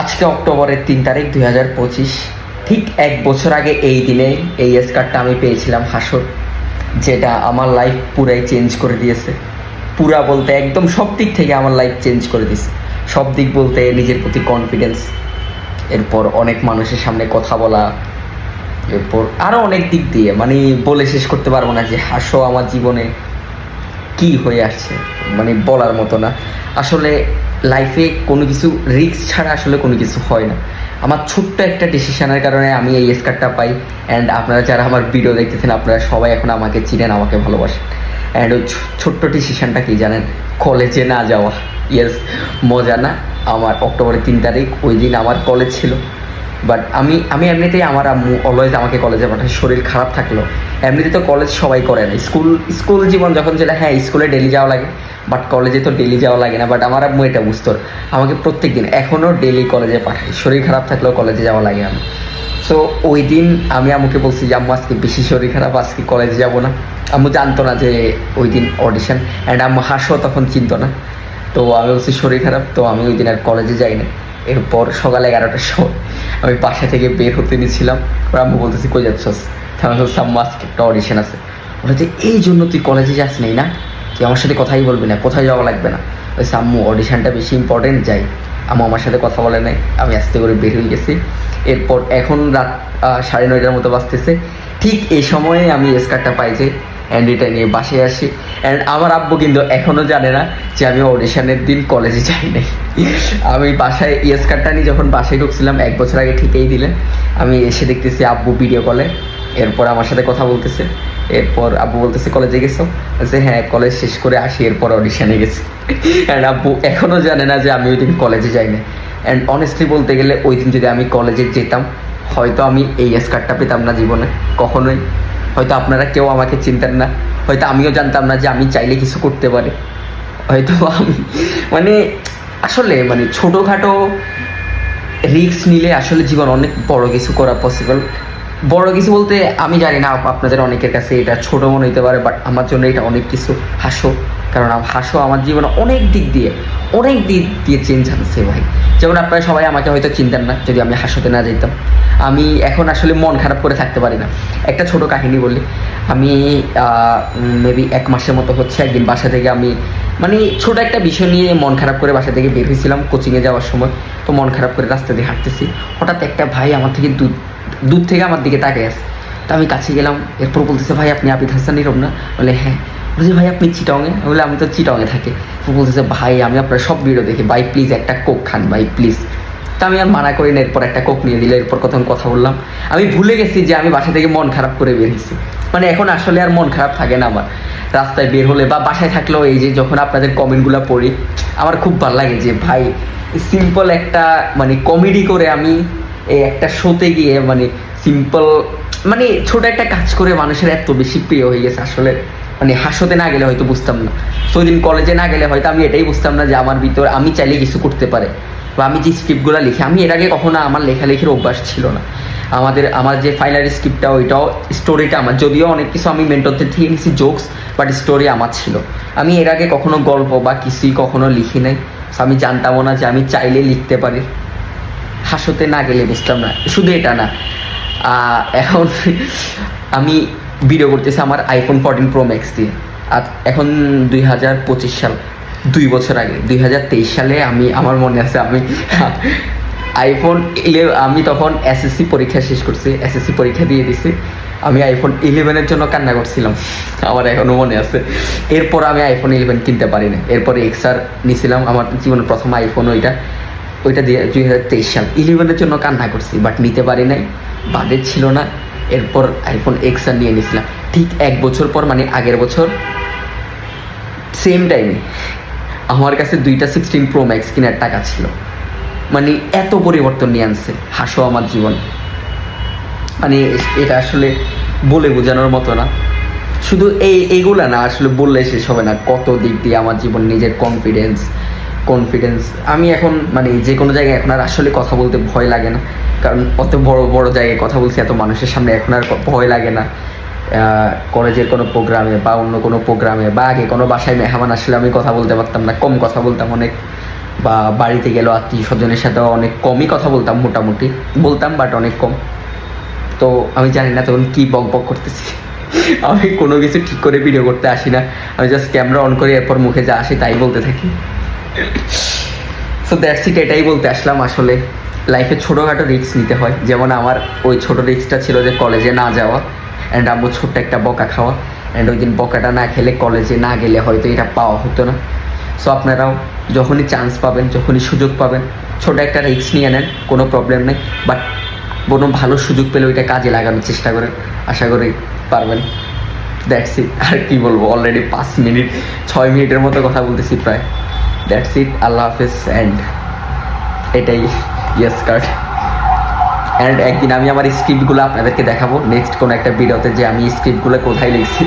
আজকে অক্টোবরের তিন তারিখ দুই হাজার পঁচিশ। ঠিক এক বছর আগে এই দিনে এই স্কার্টটা আমি পেয়েছিলাম হাসর, যেটা আমার লাইফ পুরাই চেঞ্জ করে দিয়েছে। পুরা বলতে একদম সব দিক থেকে আমার লাইফ চেঞ্জ করে দিয়েছে। সব দিক বলতে নিজের প্রতি কনফিডেন্স এরপর অনেক মানুষের সামনে কথা বলা, এরপর আরও অনেক দিক দিয়ে মানে বলে শেষ করতে পারব না যে, হাসো আমার জীবনে, কি হয়ে আসছে? মানে বলার মতো না। আসলে লাইফে কোনো কিছু রিস্ক ছাড়া আসলে কোনো কিছু হয় না। আমার ছোট্ট একটা ডিসিশনের কারণে আমি এই স্কার্টটা পাই। অ্যান্ড আপনারা যারা আমার ভিডিও দেখতেছেন, আপনারা সবাই এখন আমাকে চিনেন, আমাকে ভালোবাসেন। অ্যান্ড ওই ছোট্ট ডিসিশানটা কি জানেন? কলেজে না যাওয়া। ইয়েস মজা না। আমার অক্টোবরের তিন তারিখ, ওই দিন আমার কলেজ ছিল। বাট আমি আমি এমনিতেই আমার আম্মু অলওয়েজ আমাকে কলেজে পাঠায়, শরীর খারাপ থাকল এমনিতে তো কলেজ সবাই করে না। স্কুল স্কুল জীবন যখন ছিল হ্যাঁ স্কুলে ডেলি যাওয়া লাগে বাট কলেজে তো ডেলি যাওয়া লাগে না। বাট আমার আম্মু এটা বুঝতো। আমাকে প্রত্যেক দিন এখনও ডেলি কলেজে পাঠায়। শরীর খারাপ থাকলেও কলেজে যাওয়া লাগে আমি সো ওই দিন আমি আম্মুকে বলছি যে, আম্মু, আজকে বেশি শরীর খারাপ, আজকে কলেজে যাব না। আম্মু জানতো না যে ওই দিন অডিশন অ্যান্ড আম্মু হাসও তখন চিনতো না। তো আমি বলছি, শরীর খারাপ? তো আমি ওই দিন আর কলেজে যাই না এরপর সকাল এগারোটার সময় আমি বাসা থেকে বের হতে নিয়েছিলাম ওরা আম্মু বলতেছি, কই যাচ্ছস? আমি আম্মু একটা অডিশন আছে। বলে যে এই জন্য তুই কলেজে যাস নেই না? তুই আমার সাথে কথাই বলবি না কোথায় যাওয়া লাগবে না। ওই সাম্মু অডিশনটা বেশি ইম্পর্টেন্ট যাই। আম্মু আমার সাথে কথা বলে নাই, আমি আস্তে করে বের হয়ে গেছি। এরপর এখন রাত সাড়ে নয়টার মতো বাজতেছে। ঠিক এই সময়ে আমি স্কার্টটা পাই যে অ্যান্ড এটা নিয়ে বাসায় আসি। অ্যান্ড আমার আব্বু কিন্তু এখনও জানে না যে আমি অডিশনের দিন কলেজে যাই নাই আমি বাসায় ইয়েস কার্ডটা নিয়ে যখন বাসায় ঢুকছিলাম, এক বছর আগে ঠিকই দিলেন আমি এসে দেখতেছি আব্বু ভিডিও কলে এরপর আমার সাথে কথা বলতেছে। এরপর আব্বু বলতেছে কলেজে গেছো? বলছে হ্যাঁ কলেজ শেষ করে আসি, এরপর অডিশনে গেছি। অ্যান্ড আব্বু এখনও জানে না যে আমি ওই দিন কলেজে যাই না অ্যান্ড অনেস্টলি বলতে গেলে, ওই দিন যদি আমি কলেজে যেতাম, হয়তো আমি এই স্কার্টটা পেতাম না জীবনে, কখনোই। হয়তো আপনারা কেউ আমাকে চিনতেন না। হয়তো আমিও জানতাম না যে আমি চাইলে কিছু করতে পারে। হয়তো আমি মানে আসলে মানে ছোটোখাটো রিক্স নিলে আসলে জীবন অনেক বড় কিছু করা পসিবল বড় কিছু বলতে আমি জানি না, আপনাদের অনেকের কাছে এটা ছোট মনে হতে পারে বাট আমার জন্য এটা অনেক কিছু হাসো কারণ হাসো আমার জীবনে অনেক দিক দিয়ে, অনেক দিক দিয়ে চেঞ্জ আনছে ভাই। যেমন আপনারা সবাই আমাকে হয়তো চিনতেন না, যদি আমি হাসোতে না যেতাম। আমি এখন আসলে মন খারাপ করে থাকতে পারি না। একটা ছোট কাহিনী বলি। আমি মেবি এক মাসের মতো হচ্ছে একদিন বাসা থেকে আমি মানে ছোট একটা বিষয় নিয়ে মন খারাপ করে বাসা থেকে বের হয়েছিলাম কোচিংয়ে যাওয়ার সময়। তো মন খারাপ করে রাস্তা দিয়ে হাঁটতেছি। হঠাৎ একটা ভাই আমার থেকে দূর দূর থেকে আমার দিকে তাকিয়ে আসে তো আমি কাছে গেলাম, এরপর বলতেছে, ভাই, আপনি আবিদ হাসান নীরব না? বলে হ্যাঁ। বলছি ভাই আপনি চিটংয়ে? আমি বলে আমি তো চিটংয়ে থাকি। বলতেছে, ভাই, আমি আপনার সব ভিডিও দেখি। ভাই প্লিজ একটা কোক খান, ভাই প্লিজ তা আমি আর মানা করি না, এরপর একটা কোক নিয়ে দিলে, এরপর কখন কথা বললাম। আমি ভুলে গেছি যে আমি বাসা থেকে মন খারাপ করে বেরিয়েছি মানে এখন আসলে আর মন খারাপ থাকে না আমার। রাস্তায় বের হলে বা বাসায় থাকলেও এই যে যখন আপনাদের কমেন্টগুলো পড়ি, আমার খুব ভালো লাগে যে, ভাই সিম্পল একটা মানে কমেডি করে আমি এই একটা শোতে গিয়ে মানে সিম্পল মানে ছোট একটা কাজ করে মানুষের এত বেশি প্রিয় হয়ে গেছে আসলে। মানে হাসতে না গেলে হয়তো বুঝতাম না। so দিন কলেজে না গেলে হয়তো আমি এটাই বুঝতাম না যে আমার ভিতর আমি চাইলে কিছু করতে পারে বা আমি যে স্ক্রিপ্টগুলো লিখি, আমি এর আগে কখনো আমার লেখালেখির অভ্যাস ছিল না। আমাদের, আমার যে ফাইনাল স্ক্রিপ্টটা ওইটাও স্টোরিটা আমার, যদিও অনেক কিছু আমি মেন্টরদের থেকে নিছি জোকস বাট স্টোরি আমার ছিল। আমি এর আগে কখনো গল্প বা কিছুই কখনো লিখি নাই। আমি জানতামও না যে আমি চাইলে লিখতে পারি। হাসতে না গেলে বুঝতাম না। শুধু এটা না। এখন আমি ভিডিও করতেছি আমার আইফোন ফোরটিন প্রো ম্যাক্স দিয়ে। আর এখন দুই হাজার পঁচিশ সাল, দুই বছর আগে, দুই হাজার তেইশ সালে আমি, আমার মনে আছে আমি আইফোন আমি তখন এসএসসি পরীক্ষা শেষ করছি এসএসসি পরীক্ষা দিয়ে দিছি। আমি আইফোন ইলেভেনের জন্য কান্না করছিলাম, আমার এখনও মনে আছে। এরপর আমি আইফোন ইলেভেন কিনতে পারি না এরপরে এক্সার নিয়েছিলাম আমার জীবনের প্রথম আইফোন ওইটা। ওইটা দিয়ে দুই হাজার তেইশ সাল ইলেভেনের জন্য কান্না করছি বাট নিতে পারি নাই বাজেট ছিল না। এরপর আইফোন এক্সার নিয়ে নিয়েছিলাম ঠিক এক বছর পর মানে আগের বছর সেম টাইমে আমার কাছে দুইটা সিক্সটিন প্রো ম্যাক্স কেনার টাকা ছিল। মানে এত পরিবর্তন নিয়ে আনছে, হাসো আমার জীবন। মানে এটা আসলে বলে বোঝানোর মতো না। শুধু এই এইগুলা না, আসলে বললে শেষ হবে না। কত দিক দিয়ে আমার জীবন নিজের কনফিডেন্স কনফিডেন্স আমি এখন মানে যে কোনো জায়গায় এখন আর আসলে কথা বলতে ভয় লাগে না। কারণ অত বড় বড় জায়গায় কথা বলছি, এত মানুষের সামনে এখন আর ভয় লাগে না। কলেজের কোনো প্রোগ্রামে বা অন্য কোনো প্রোগ্রামে বা আগে কোনো বাসায় মেহমান আসলে আমি কথা বলতে পারতাম না, কম কথা বলতাম অনেক। বা বাড়িতে গেলেও আত্মীয় স্বজনের সাথে অনেক কমই কথা বলতাম মোটামুটি। বলতাম বাট অনেক কম। তো আমি জানি না তখন কী বক বক করতেছি। আমি কোনো কিছু ঠিক করে ভিডিও করতে আসি না। আমি জাস্ট ক্যামেরা অন করে, এরপর মুখে যা আসে তাই বলতে থাকি। সো দ্যাটস ইট এটাই বলতে আসলাম আসলে লাইফে ছোটোখাটো রিস্ক নিতে হয়। যেমন আমার ওই ছোটো রিস্কটা ছিল যে কলেজে না যাওয়া অ্যান্ড আম্মু ছোট্ট একটা বকা খাওয়া অ্যান্ড ওই দিন বকাটা না খেলে কলেজে না গেলে হয়তো এটা পাওয়া হতো না। সো আপনারাও যখনই চান্স পাবেন, যখনই সুযোগ পাবেন, ছোটো একটা রিস্ক নিয়ে নেন, কোনো প্রবলেম নেই। বাট কোনো ভালো সুযোগ পেলে ওইটা কাজে লাগানোর চেষ্টা করেন। আশা করি পারবেন। দ্যাটস ইট আর কি বলব অলরেডি পাঁচ মিনিট ছয় মিনিটের মতো কথা বলতেছি প্রায়। দ্যাটস ইট আল্লাহ হাফেজ অ্যান্ড এটাই ইয়েস কার্ড অ্যান্ড একদিন আমি আমার স্ক্রিপ্টগুলো আপনাদেরকে দেখাবো। নেক্সট কোনো একটা ভিডিওতে যে আমি স্ক্রিপ্টগুলো কোথায় লিখছি,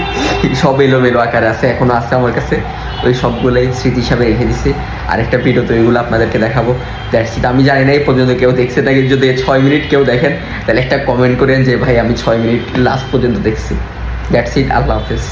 সব এলোমেলো আকারে আছে এখনও আছে আমার কাছে। ওই সবগুলোই স্মৃতি হিসাবে রেখে দিছি। আরেকটা ভিডিওতে ওইগুলো আপনাদেরকে দেখাবো। দ্যাটস ইট আমি জানি না, এই পর্যন্ত কেউ দেখছে তাকে যদি ছয় মিনিট কেউ দেখেন, তাহলে একটা কমেন্ট করেন যে, ভাই, আমি ছয় মিনিট লাস্ট পর্যন্ত দেখছি। দ্যাটস ইট আল্লাহ হাফেজ।